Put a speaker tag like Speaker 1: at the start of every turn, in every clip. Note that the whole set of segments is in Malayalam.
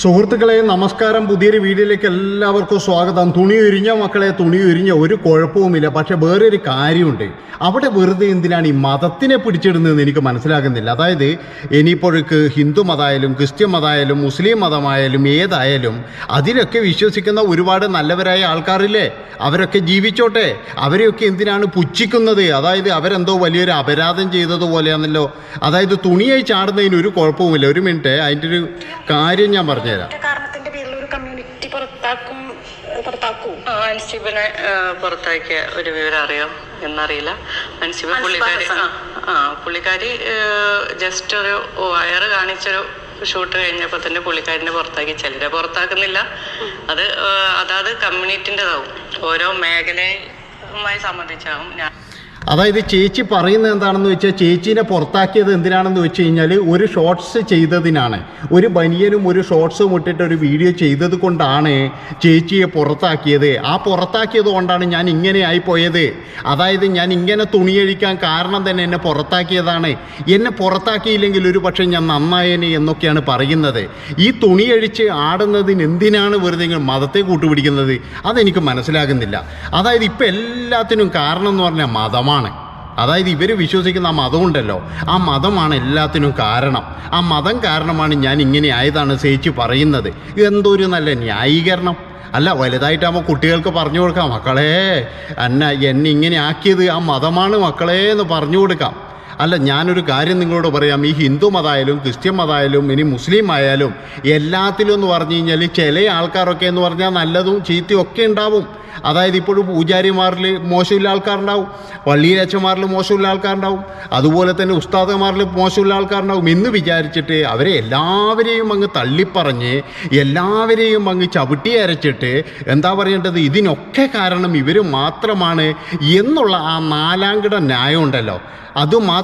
Speaker 1: സുഹൃത്തുക്കളെ നമസ്കാരം. പുതിയൊരു വീഡിയോയിലേക്ക് എല്ലാവർക്കും സ്വാഗതം. തുണി ഉരിഞ്ഞ മക്കളെ തുണി ഉരിഞ്ഞ ഒരു കുഴപ്പവുമില്ല. പക്ഷെ വേറൊരു കാര്യമുണ്ട്. അവിടെ വെറുതെ എന്തിനാണ് ഈ മതത്തിനെ പിടിച്ചിടുന്നതെന്ന് എനിക്ക് മനസ്സിലാകുന്നില്ല. അതായത് ഇനിയിപ്പോഴേക്ക് ഹിന്ദു മതമായാലും ക്രിസ്ത്യൻ മതമായാലും മുസ്ലിം മതമായാലും ഏതായാലും അതിലൊക്കെ വിശ്വസിക്കുന്ന ഒരുപാട് നല്ലവരായ ആൾക്കാരില്ലേ? അവരൊക്കെ ജീവിച്ചോട്ടെ. അവരെയൊക്കെ എന്തിനാണ് പുച്ഛിക്കുന്നത്? അതായത് അവരെന്തോ വലിയൊരു അപരാധം ചെയ്തതുപോലെയാണല്ലോ. അതായത് തുണിയായി ചാടുന്നതിന് ഒരു കുഴപ്പവുമില്ല. ഒരു മിനിറ്റ് അതിന്റെ ഒരു കാര്യം ഞാൻ പറഞ്ഞുതരാം.
Speaker 2: കാരണത്തിന്റെ പേരിൽ ഒരു കമ്മ്യൂണിറ്റി പുറത്താക്കും പുറത്താക്കും?
Speaker 3: അൻസിബിനെ പുറത്താക്കിയ ഒരു വിവരം അറിയാം എന്നറിയില്ല. അൻസിബ പുള്ളിക്കാരി ആ പുള്ളിക്കാരി ജസ്റ്റ് ഒരു വയറ് കാണിച്ചൊരു ഷൂട്ട് കഴിഞ്ഞപ്പോൾ തന്നെ പുള്ളിക്കാരിനെ പുറത്താക്കി. ചിലരെ പുറത്താക്കുന്നില്ല. അത് അതാത് കമ്മ്യൂണിറ്റിന്റെതാവും ഓരോ മേഖലയുമായി സംബന്ധിച്ചാവും ഞാൻ
Speaker 1: അതായത് ചേച്ചി പറയുന്നത് എന്താണെന്ന് വെച്ചാൽ ചേച്ചീനെ പുറത്താക്കിയത് എന്തിനാണെന്ന് വെച്ച് കഴിഞ്ഞാൽ ഒരു ഷോർട്സ് ചെയ്തതിനാണ്. ഒരു ബനിയനും ഒരു ഷോർട്സും ഇട്ടിട്ട് ഒരു വീഡിയോ ചെയ്തത് കൊണ്ടാണ് ചേച്ചിയെ പുറത്താക്കിയത്. ആ പുറത്താക്കിയത് കൊണ്ടാണ് ഞാൻ ഇങ്ങനെ ആയിപ്പോയത്. അതായത് ഞാൻ ഇങ്ങനെ തുണിയഴിക്കാൻ കാരണം തന്നെ എന്നെ പുറത്താക്കിയതാണ്. എന്നെ പുറത്താക്കിയില്ലെങ്കിൽ ഒരു പക്ഷേ ഞാൻ നന്നായേനെ എന്നൊക്കെയാണ് പറയുന്നത്. ഈ തുണിയഴിച്ച് ആടുന്നതിന് എന്തിനാണ് വെറുതെ മതത്തെ കൂട്ടുപിടിക്കുന്നത്? അതെനിക്ക് മനസ്സിലാകുന്നില്ല. അതായത് ഇപ്പം എല്ലാത്തിനും കാരണം എന്ന് പറഞ്ഞാൽ മതമാണ്. അതായത് ഇവർ വിശ്വസിക്കുന്ന ആ മതമുണ്ടല്ലോ. ആ മതമാണ് എല്ലാത്തിനും കാരണം. ആ മതം കാരണമാണ് ഞാൻ ഇങ്ങനെ ആയതാണ് സേച്ച് പറയുന്നത്. എന്തൊരു നല്ല ന്യായീകരണം. അല്ല വലുതായിട്ടാകുമ്പോൾ കുട്ടികൾക്ക് പറഞ്ഞു കൊടുക്കാം. മക്കളെ അന്ന എന്നെ ഇങ്ങനെ ആക്കിയത് ആ മതമാണ് മക്കളേ എന്ന് പറഞ്ഞു കൊടുക്കാം. അല്ല ഞാനൊരു കാര്യം നിങ്ങളോട് പറയാം. ഈ ഹിന്ദു മതമായാലും ക്രിസ്ത്യൻ മതമായാലും ഇനി മുസ്ലിം ആയാലും എല്ലാത്തിലും എന്ന് പറഞ്ഞു കഴിഞ്ഞാൽ ചില ആൾക്കാരൊക്കെ എന്ന് പറഞ്ഞാൽ നല്ലതും ചീത്തയും ഒക്കെ ഉണ്ടാവും. അതായത് ഇപ്പോഴും പൂജാരിമാരിൽ മോശമില്ല ആൾക്കാരുണ്ടാവും. പള്ളിയിലച്ചന്മാരിൽ മോശമില്ല ആൾക്കാരുണ്ടാവും. അതുപോലെ തന്നെ ഉസ്താദന്മാരിൽ മോശമില്ല ആൾക്കാരുണ്ടാവും. എന്ന് വിചാരിച്ചിട്ട് അവരെ എല്ലാവരെയും അങ്ങ് തള്ളിപ്പറഞ്ഞ് എല്ലാവരെയും അങ്ങ് ചവിട്ടി അരച്ചിട്ട് എന്താ പറയേണ്ടത്? ഇതിനൊക്കെ കാരണം ഇവർ മാത്രമാണ് എന്നുള്ള ആ നാലാംകിട ന്യായം ഉണ്ടല്ലോ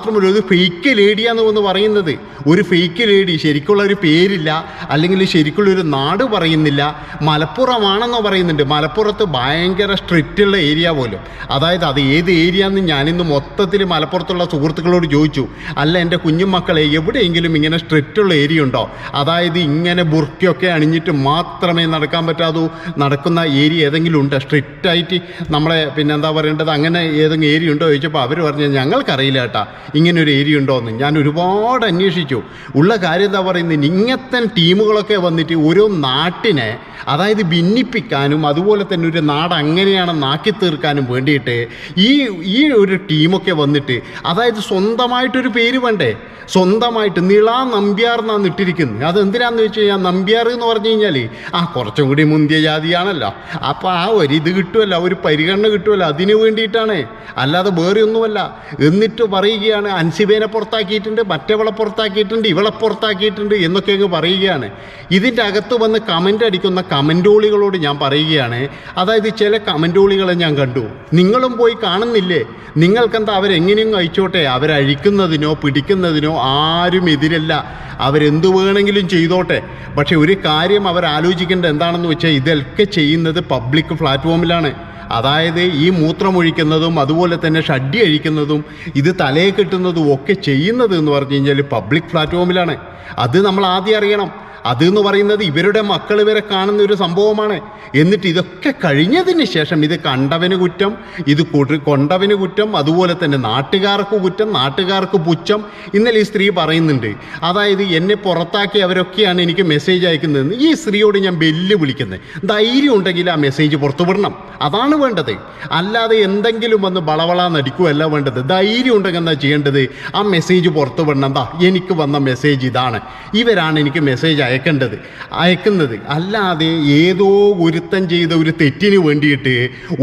Speaker 1: അതുമാത്രമല്ല ഒരു ഫേക്ക് ലേഡിയാന്ന് എന്ന് പറയുന്നത്. ഒരു ഫേക്ക് ലേഡി ശരിക്കുള്ള ഒരു പേരില്ല അല്ലെങ്കിൽ ശരിക്കുള്ള ഒരു നാട് പറയുന്നില്ല. മലപ്പുറമാണെന്നോ പറയുന്നുണ്ട്. മലപ്പുറത്ത് ഭയങ്കര സ്ട്രിക്റ്റ് ഉള്ള ഏരിയ പോലും. അതായത് അത് ഏത് ഏരിയ എന്ന് ഞാനിന്ന് മൊത്തത്തിൽ മലപ്പുറത്തുള്ള സുഹൃത്തുക്കളോട് ചോദിച്ചു. അല്ല എന്റെ കുഞ്ഞുമക്കളെ എവിടെയെങ്കിലും ഇങ്ങനെ സ്ട്രിക്റ്റ് ഉള്ള ഏരിയ ഉണ്ടോ? അതായത് ഇങ്ങനെ ബുർക്കൊക്കെ അണിഞ്ഞിട്ട് മാത്രമേ നടക്കാൻ പറ്റാതൂ. നടക്കുന്ന ഏരിയ ഏതെങ്കിലും ഉണ്ടോ? സ്ട്രിക്റ്റായിട്ട് നമ്മളെ പിന്നെന്താ പറയേണ്ടത്? അങ്ങനെ ഏതെങ്കിലും ഏരിയ ഉണ്ടോ? ചോദിച്ചപ്പോൾ അവർ പറഞ്ഞു ഞങ്ങൾക്കറിയില്ല കേട്ടാ ഇങ്ങനെ ഒരു ഏരിയ ഉണ്ടോ എന്ന് ഞാൻ ഒരുപാട് അന്വേഷിച്ചു. ഉള്ള കാര്യം എന്താ പറയുന്നത് ഇങ്ങനത്തെ ടീമുകളൊക്കെ വന്നിട്ട് ഓരോ നാട്ടിനെ അതായത് ഭിന്നിപ്പിക്കാനും അതുപോലെ തന്നെ ഒരു നാട് അങ്ങനെയാണെന്ന് നാക്കി തീർക്കാനും വേണ്ടിയിട്ട് ഈ ഈ ഒരു ടീമൊക്കെ വന്നിട്ട് അതായത് സ്വന്തമായിട്ടൊരു പേര് വേണ്ടേ? സ്വന്തമായിട്ട് നിള നമ്പ്യാർ എന്നാണ് ഇട്ടിരിക്കുന്നത്. അതെന്തിനാന്ന് വെച്ച് കഴിഞ്ഞാൽ നമ്പ്യാർ എന്ന് പറഞ്ഞു കഴിഞ്ഞാൽ ആ കുറച്ചും കൂടി മുന്തിയ ജാതിയാണല്ലോ. അപ്പോൾ ആ ഒരു ഇത് കിട്ടുമല്ലോ ഒരു പരിഗണന കിട്ടുമല്ലോ അതിന് വേണ്ടിയിട്ടാണ്. അല്ലാതെ വേറെ ഒന്നുമല്ല. എന്നിട്ട് പറയുകയാണ് അൻസിബേനെ പുറത്താക്കിയിട്ടുണ്ട് മറ്റവളെ പുറത്താക്കിയിട്ടുണ്ട് ഇവളെ പുറത്താക്കിയിട്ടുണ്ട് എന്നൊക്കെ അങ്ങ് പറയുകയാണ്. ഇതിന്റെ അകത്ത് വന്ന് കമന്റ് അടിക്കുന്ന കമന്റോളികളോട് ഞാൻ പറയുകയാണ്. അതായത് ചില കമന്റോളികളെ ഞാൻ കണ്ടു. നിങ്ങളും പോയി കാണുന്നില്ലേ? നിങ്ങൾക്കെന്താ അവരെങ്ങനെയും അയച്ചോട്ടെ? അവരഴിക്കുന്നതിനോ പിടിക്കുന്നതിനോ ആരും എതിരല്ല. അവരെന്ത് വേണമെങ്കിലും ചെയ്തോട്ടെ. പക്ഷേ ഒരു കാര്യം അവർ ആലോചിക്കേണ്ടത് എന്താണെന്ന് വെച്ചാൽ ഇതൊക്കെ ചെയ്യുന്നത് പബ്ലിക് പ്ലാറ്റ്ഫോമിലാണ്. അതായത് ഈ മൂത്രമൊഴിക്കുന്നതും അതുപോലെ തന്നെ ഷഡ്ഡി അഴിക്കുന്നതും ഇത് തലയെ കെട്ടുന്നതും ഒക്കെ ചെയ്യുന്നത് എന്ന് പറഞ്ഞു കഴിഞ്ഞാൽ പബ്ലിക് പ്ലാറ്റ്ഫോമിലാണ്. അത് നമ്മൾ ആദ്യം അറിയണം. അത് എന്ന് പറയുന്നത് ഇവരുടെ മക്കൾ ഇവരെ കാണുന്ന ഒരു സംഭവമാണ്. എന്നിട്ട് ഇതൊക്കെ കഴിഞ്ഞതിന് ശേഷം ഇത് കണ്ടവന് കുറ്റം ഇത് കൊണ്ടവന് കുറ്റം അതുപോലെ തന്നെ നാട്ടുകാർക്ക് കുറ്റം നാട്ടുകാർക്ക് പുച്ഛം. ഇന്നലെ ഈ സ്ത്രീ പറയുന്നുണ്ട് അതായത് എന്നെ പുറത്താക്കി അവരൊക്കെയാണ് എനിക്ക് മെസ്സേജ് അയക്കുന്നതെന്ന്. ഈ സ്ത്രീയോട് ഞാൻ വെല്ലു വിളിക്കുന്നത് ധൈര്യം ഉണ്ടെങ്കിൽ ആ മെസ്സേജ് പുറത്തുവിടണം. അതാണ് വേണ്ടത്. അല്ലാതെ എന്തെങ്കിലും വന്ന് ബളവള നടിക്കുകയല്ല വേണ്ടത്. ധൈര്യം ഉണ്ടെങ്കിൽ എന്താ ചെയ്യേണ്ടത്? ആ മെസ്സേജ് പുറത്തുവിടണം. എന്താ എനിക്ക് വന്ന മെസ്സേജ് ഇതാണ്. ഇവരാണ് എനിക്ക് മെസ്സേജ് അയക്കേണ്ടത്. അയക്കുന്നത് അല്ലാതെ ഏതോ ഒരുത്തൻ ചെയ്ത ഒരു തെറ്റിന് വേണ്ടിയിട്ട്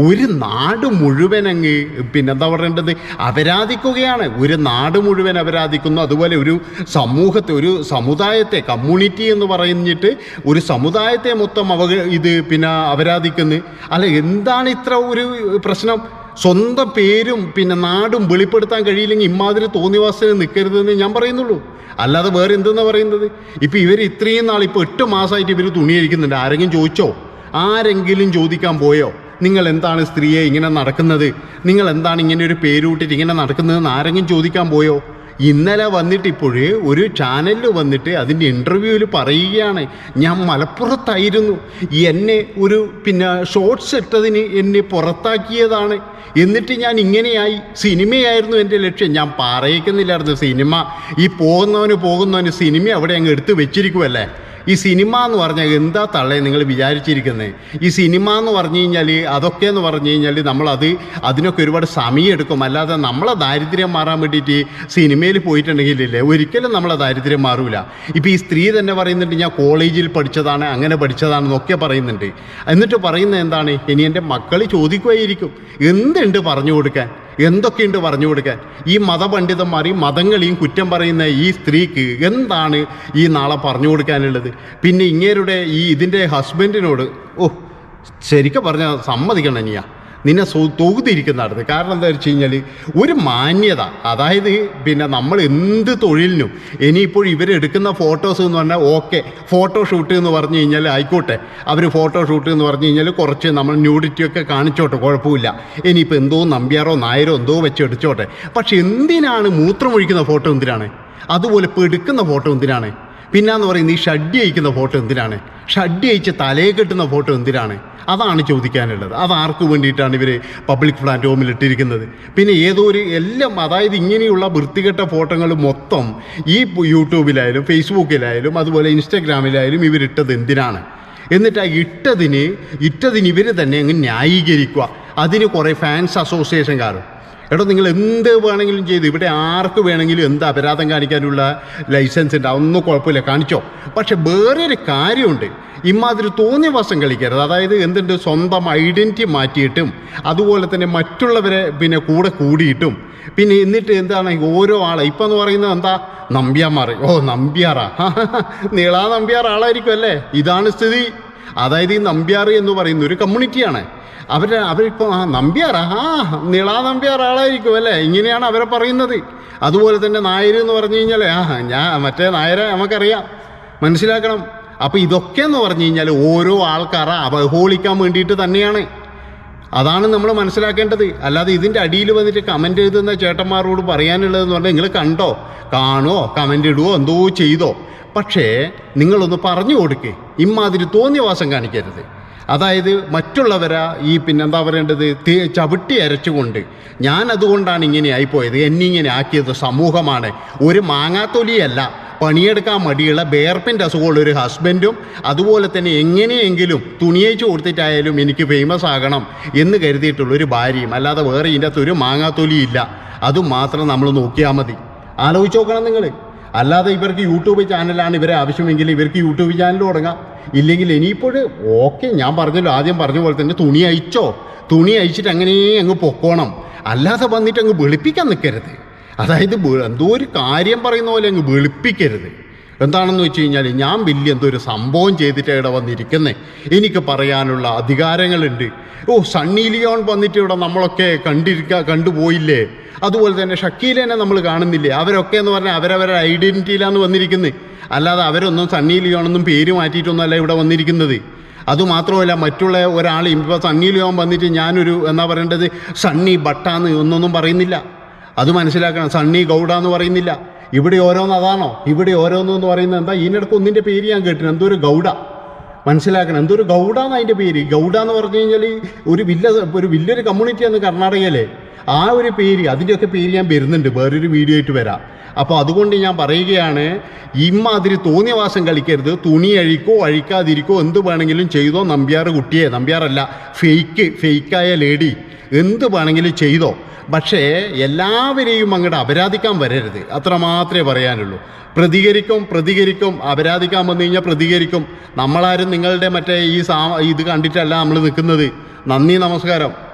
Speaker 1: ഒരു നാട് മുഴുവൻ അങ്ങ് പിന്നെന്താ പറയേണ്ടത്? അപരാധിക്കുകയാണ്. ഒരു നാട് മുഴുവൻ അപരാധിക്കുന്നു. അതുപോലെ ഒരു സമൂഹത്തെ ഒരു സമുദായത്തെ കമ്മ്യൂണിറ്റി എന്ന് പറഞ്ഞിട്ട് ഒരു സമുദായത്തെ മൊത്തം അവ ഇത് പിന്നെ അപരാധിക്കുന്നു. അല്ല എന്താണ് ഇത്ര ഒരു പ്രശ്നം? സ്വന്തം പേരും പിന്നെ നാടും വെളിപ്പെടുത്താൻ കഴിയില്ലെങ്കിൽ ഇമാതിരി തോന്നിവാസത്തിന് നിൽക്കരുതെന്ന് ഞാൻ പറയുന്നുള്ളൂ. അല്ലാതെ വേറെ എന്തെന്നാ പറയുന്നത്? ഇപ്പം ഇവർ ഇത്രയും നാൾ ഇപ്പോൾ എട്ട് മാസമായിട്ട് ഇവർ തുണിയിരിക്കുന്നുണ്ട് ആരെങ്കിലും ചോദിച്ചോ? ആരെങ്കിലും ചോദിക്കാൻ പോയോ? നിങ്ങൾ എന്താണ് സ്ത്രീയെ ഇങ്ങനെ നടക്കുന്നത്? നിങ്ങൾ എന്താണ് ഇങ്ങനെ ഒരു പേരൂട്ടിട്ട് ഇങ്ങനെ നടക്കുന്നതെന്ന് ആരെങ്കിലും ചോദിക്കാൻ പോയോ? ഇന്നലെ വന്നിട്ട് ഇപ്പോഴ് ഒരു ചാനലിൽ വന്നിട്ട് അതിന്റെ ഇന്റർവ്യൂവിൽ പറയുകയാണ്. ഞാൻ മലപ്പുറത്തായിരുന്നു. എന്നെ ഒരു പിന്നെ ഷോർട്സ് ഇട്ടതിന് എന്നെ പുറത്താക്കിയതാണ്. എന്നിട്ട് ഞാൻ ഇങ്ങനെയായി. സിനിമയായിരുന്നു എന്റെ ലക്ഷ്യം. ഞാൻ പറയിക്കുന്നില്ലായിരുന്നു. സിനിമ ഈ പോകുന്നവന് പോകുന്നവന് സിനിമ അവിടെ അങ്ങ് എടുത്തു വെച്ചിരിക്കുമല്ലേ ഈ സിനിമ എന്ന് പറഞ്ഞാൽ എന്താ തള്ളേ നിങ്ങൾ വിചാരിച്ചിരിക്കുന്നത് ഈ സിനിമ എന്ന് പറഞ്ഞു കഴിഞ്ഞാൽ അതൊക്കെ എന്ന് പറഞ്ഞു കഴിഞ്ഞാൽ നമ്മളത് അതിനൊക്കെ ഒരുപാട് സമയം എടുക്കും. അല്ലാതെ നമ്മളെ ദാരിദ്ര്യം മാറാൻ വേണ്ടിയിട്ട് സിനിമയിൽ പോയിട്ടുണ്ടെങ്കിലില്ലേ ഒരിക്കലും നമ്മളെ ദാരിദ്ര്യം മാറൂല. ഇപ്പോൾ ഈ സ്ത്രീ തന്നെ പറയുന്നുണ്ട് ഞാൻ കോളേജിൽ പഠിച്ചതാണ് അങ്ങനെ പഠിച്ചതാണെന്നൊക്കെ പറയുന്നുണ്ട്. എന്നിട്ട് പറയുന്നത് എന്താണ്? ഇനി എന്റെ മക്കൾ ചോദിക്കുമായിരിക്കും. എന്തുണ്ട് പറഞ്ഞു കൊടുക്കാൻ? എന്തൊക്കെയുണ്ട് പറഞ്ഞു കൊടുക്കാൻ? ഈ മതപണ്ഡിതന്മാർ ഈ മതങ്ങളെയും കുറ്റം പറയുന്ന ഈ സ്ത്രീക്ക് എന്താണ് ഈ നാളെ പറഞ്ഞു കൊടുക്കാനുള്ളത്? പിന്നെ ഇങ്ങേരുടെ ഈ ഇതിന്റെ ഹസ്ബൻഡിനോട് ഓ ശരിക്കും പറഞ്ഞാൽ സമ്മതിക്കണം നീയാ നിന്നെ തൊകുതിരിക്കുന്നിടത്ത് കാരണം എന്താ വെച്ച് കഴിഞ്ഞാൽ ഒരു മാന്യത അതായത് പിന്നെ നമ്മൾ എന്ത് തൊഴിലിനും ഇനിയിപ്പോൾ ഇവരെടുക്കുന്ന ഫോട്ടോസ് എന്ന് പറഞ്ഞാൽ ഓക്കെ ഫോട്ടോ ഷൂട്ട് എന്ന് പറഞ്ഞു കഴിഞ്ഞാൽ ആയിക്കോട്ടെ. അവർ ഫോട്ടോ ഷൂട്ട് എന്ന് പറഞ്ഞു കഴിഞ്ഞാൽ കുറച്ച് നമ്മൾ ന്യൂഡിറ്റിയൊക്കെ കാണിച്ചോട്ടെ കുഴപ്പമില്ല. ഇനിയിപ്പോൾ എന്തോ നമ്പ്യാറോ നായരോ എന്തോ വെച്ച് എടുത്തോട്ടെ പക്ഷെ എന്തിനാണ് മൂത്രമൊഴിക്കുന്ന ഫോട്ടോ എന്തിനാണ്? അതുപോലെ പെടുക്കുന്ന ഫോട്ടോ എന്തിനാണ്? പിന്നാന്ന് പറയുന്നത് ഈ ഷഡ്ഡി അയക്കുന്ന ഫോട്ടോ എന്തിനാണ്? ഷഡ്ഡി അയച്ച് തലയെ കെട്ടുന്ന ഫോട്ടോ എന്തിനാണ്? അതാണ് ചോദിക്കാനുള്ളത്. അതാർക്ക് വേണ്ടിയിട്ടാണ് ഇവർ പബ്ലിക് പ്ലാറ്റ്ഫോമിൽ ഇട്ടിരിക്കുന്നത്? പിന്നെ ഏതോ ഒരു എല്ലാം അതായത് ഇങ്ങനെയുള്ള വൃത്തികെട്ട ഫോട്ടോകൾ മൊത്തം ഈ യൂട്യൂബിലായാലും ഫേസ്ബുക്കിലായാലും അതുപോലെ ഇൻസ്റ്റഗ്രാമിലായാലും ഇവരിട്ടത് എന്തിനാണ്? എന്നിട്ട് ആ ഇട്ടതിന് ഇട്ടതിന് ഇവർ തന്നെ അങ്ങ് ന്യായീകരിക്കുക. അതിന് കുറേ ഫാൻസ് അസോസിയേഷൻകാരും എടോ നിങ്ങൾ എന്ത് വേണമെങ്കിലും ചെയ്തു. ഇവിടെ ആർക്ക് വേണമെങ്കിലും എന്ത് അപരാധം കാണിക്കാനുള്ള ലൈസൻസ് ഉണ്ട് അതൊന്നും കുഴപ്പമില്ല. കാണിച്ചോ. പക്ഷെ വേറൊരു കാര്യമുണ്ട്. ഇമാതിരി തോന്നിയ വശം കളിക്കരുത്. അതായത് എന്തുണ്ട്? സ്വന്തം ഐഡന്റിറ്റി മാറ്റിയിട്ടും അതുപോലെ തന്നെ മറ്റുള്ളവരെ പിന്നെ കൂടെ കൂടിയിട്ടും. പിന്നെ എന്നിട്ട് എന്താണ് ഓരോ ആളെ? ഇപ്പം എന്ന് പറയുന്നത് എന്താ? നമ്പ്യാമാർ ഓ നമ്പ്യാറാ. നീളാ നമ്പ്യാർ ആളായിരിക്കും അല്ലേ? ഇതാണ് സ്ഥിതി. അതായത് ഈ നമ്പ്യാർ എന്ന് പറയുന്ന ഒരു കമ്മ്യൂണിറ്റിയാണ് അവരെ അവരിപ്പോൾ ആ നമ്പ്യാർ ആ നിളാ നമ്പ്യാർ ആളായിരിക്കും അല്ലേ? ഇങ്ങനെയാണ് അവരെ പറയുന്നത്. അതുപോലെ തന്നെ നായർ എന്ന് പറഞ്ഞു കഴിഞ്ഞാൽ ആ ഞാൻ മറ്റേ നായരെ നമുക്കറിയാം. മനസ്സിലാക്കണം. അപ്പോൾ ഇതൊക്കെ എന്ന് പറഞ്ഞു കഴിഞ്ഞാൽ ഓരോ ആൾക്കാരെ അവഹോളിക്കാൻ വേണ്ടിയിട്ട് തന്നെയാണ്. അതാണ് നമ്മൾ മനസ്സിലാക്കേണ്ടത്. അല്ലാതെ ഇതിന്റെ അടിയിൽ വന്നിട്ട് കമന്റ് എഴുതുന്ന ചേട്ടന്മാരോട് പറയാനുള്ളതെന്ന് പറഞ്ഞാൽ നിങ്ങൾ കണ്ടോ? കാണോ കമന്റ് ഇടുവോ? എന്തോ ചെയ്തോ? പക്ഷേ നിങ്ങളൊന്ന് പറഞ്ഞു കൊടുക്കേ. ഇമ്മാതിരി തോന്നിയവാസം കാണിക്കരുത്. അതായത് മറ്റുള്ളവരാ ഈ പിന്നെന്താ പറയേണ്ടത്? ചവിട്ടി അരച്ചുകൊണ്ട്. ഞാൻ അതുകൊണ്ടാണ് ഇങ്ങനെ ആയിപ്പോയത്. എന്നിങ്ങനെ ആക്കിയത് സമൂഹമാണ്. ഒരു മാങ്ങാത്തൊലിയല്ല. പണിയെടുക്കാൻ മടിയുള്ള ബേർപ്പിന്റെ അസുഖമുള്ള ഒരു ഹസ്ബൻഡും അതുപോലെ തന്നെ എങ്ങനെയെങ്കിലും തുണിയച്ചു കൊടുത്തിട്ടായാലും എനിക്ക് ഫേമസ് ആകണം എന്ന് കരുതിയിട്ടുള്ള ഒരു ഭാര്യയും. അല്ലാതെ വേറെ ഇതിന്റെ അകത്ത് ഒരു മാങ്ങാത്തൊലിയില്ല അതും മാത്രം നമ്മൾ നോക്കിയാൽ മതി. ആലോചിച്ച് നോക്കണം നിങ്ങൾ. അല്ലാതെ ഇവർക്ക് യൂട്യൂബ് ചാനലാണ് ഇവരെ ആവശ്യമെങ്കിൽ ഇവർക്ക് യൂട്യൂബ് ചാനൽ തുടങ്ങാം. ഇല്ലെങ്കിൽ ഇനിയിപ്പോൾ ഓക്കെ ഞാൻ പറഞ്ഞല്ലോ ആദ്യം പറഞ്ഞ പോലെ തന്നെ തുണി അയച്ചോ തുണി അയച്ചിട്ട് അങ്ങനെ അങ്ങ് പൊക്കോണം. അല്ലാതെ വന്നിട്ട് അങ്ങ് വെളുപ്പിക്കാൻ നിൽക്കരുത് അതായത് എന്തോ ഒരു കാര്യം പറയുന്ന പോലെ അങ്ങ് വെളുപ്പിക്കരുത്. എന്താണെന്ന് വെച്ച് കഴിഞ്ഞാൽ ഞാൻ വലിയ എന്തോ ഒരു സംഭവം ചെയ്തിട്ട് ഇവിടെ വന്നിരിക്കുന്നേ. എനിക്ക് പറയാനുള്ള അധികാരങ്ങളുണ്ട്. ഓ സണ്ണി ലിയോൺ വന്നിട്ട് ഇവിടെ നമ്മളൊക്കെ കണ്ടിരിക്കുക കണ്ടുപോയില്ലേ? അതുപോലെ തന്നെ ഷക്കീലേനെ നമ്മൾ കാണുന്നില്ലേ? അവരൊക്കെ എന്ന് പറഞ്ഞാൽ അവരവരുടെ ഐഡന്റിറ്റിയിലാണ് വന്നിരിക്കുന്നത് അല്ലാതെ അവരൊന്നും സണ്ണി ലിയോണൊന്നും പേര് മാറ്റിയിട്ടൊന്നുമല്ല ഇവിടെ വന്നിരിക്കുന്നത്. അതുമാത്രമല്ല മറ്റുള്ള ഒരാൾ ഇപ്പോൾ സണ്ണി ലിയോൺ വന്നിട്ട് ഞാനൊരു എന്നാ പറയേണ്ടത് സണ്ണി ബട്ടാന്ന് ഒന്നൊന്നും പറയുന്നില്ല. അത് മനസ്സിലാക്കണം സണ്ണി ഗൗഡ എന്ന് പറയുന്നില്ല. ഇവിടെ ഓരോന്ന് അതാണോ? ഇവിടെ ഓരോന്ന് എന്ന് പറയുന്നത് എന്താ? ഇതിനിടക്ക് ഒന്നിന്റെ പേര് ഞാൻ കേട്ടിന് എന്തോ ഒരു ഗൗഡ? മനസ്സിലാക്കണം. എന്തൊരു ഗൗഡ എന്ന് അതിന്റെ പേര്? ഗൗഡ എന്ന് പറഞ്ഞു കഴിഞ്ഞാൽ ഒരു വില്ല ഒരു വലിയൊരു കമ്മ്യൂണിറ്റിയാണ് കർണാടകയിലെ. ആ ഒരു പേര് അതിന്റെയൊക്കെ പേര് ഞാൻ വരുന്നുണ്ട്. വേറൊരു വീഡിയോ ആയിട്ട് വരാം. അപ്പോൾ അതുകൊണ്ട് ഞാൻ പറയുകയാണ് ഇമ്മാതിരി തോന്നിയവാസം കളിക്കരുത്. തുണി അഴിക്കോ അഴിക്കാതിരിക്കോ എന്ത് വേണമെങ്കിലും ചെയ്തോ. നമ്പ്യാർ കുട്ടിയെ നമ്പ്യാറല്ല ഫേക്ക് ഫേക്കായ ലേഡി എന്ത് വേണമെങ്കിലും ചെയ്തോ. പക്ഷേ എല്ലാവരെയും അങ്ങോട്ട് അപരാധിക്കാൻ വരരുത്. അത്ര മാത്രമേ പറയാനുള്ളൂ. പ്രതികരിക്കും പ്രതികരിക്കും അപരാധിക്കാൻ വന്നു കഴിഞ്ഞാൽ പ്രതികരിക്കും. നമ്മളാരും നിങ്ങളുടെ മറ്റേ ഈ സാ ഇത് കണ്ടിട്ടല്ല നമ്മൾ നിൽക്കുന്നത്. നന്ദി നമസ്കാരം.